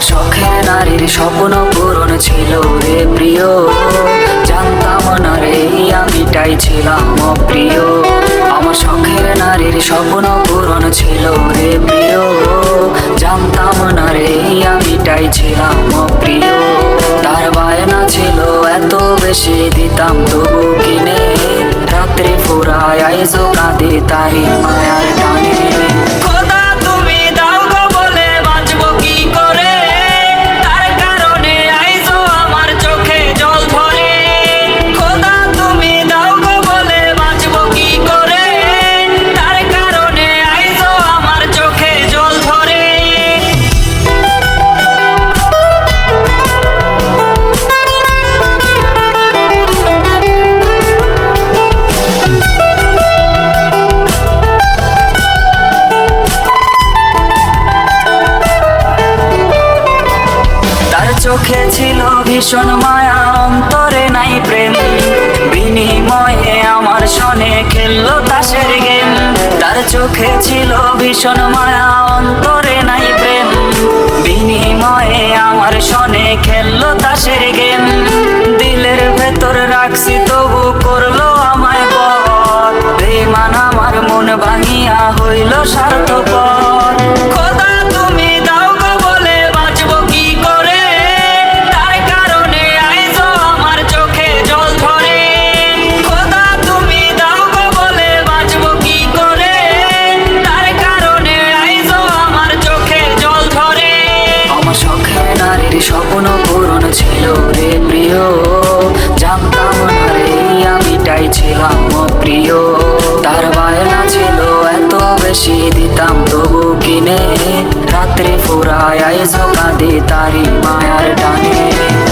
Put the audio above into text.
স্বপ্ন পূরণ ছিল রে প্রিয়। জানতাম না রে আমিটাই ছিলাম প্রিয় আমার শখের নারীর স্বপ্ন পূরণ ছিল রে প্রিয়। জানতাম না রে আমিটাই ছিলাম প্রিয় তার বায়না ছিল এত বেশি, দিতাম তবু কিনে। রাত্রি ফুরায় আইজো কাঁদে তারি মায়ার চোখে ছিল ভীষণ মায়া, অন্তরে নাই প্রেম। বিনিময়ে আমার সনে খেললো তাসের গেম। তার চোখে ছিল ভীষণ মায়া, অন্তরে নাই প্রেম। বিনিময়ে আমার সনে খেললো তাসের গেম। দিলের ভেতর রাখছি, তবু করল আমায় পর বেমান আমার মন ভাঙিয়া হইল স্বার্থপর কিনে রাত্রি ফুরায় আইজো কাঁদে তারি মায়ার টানে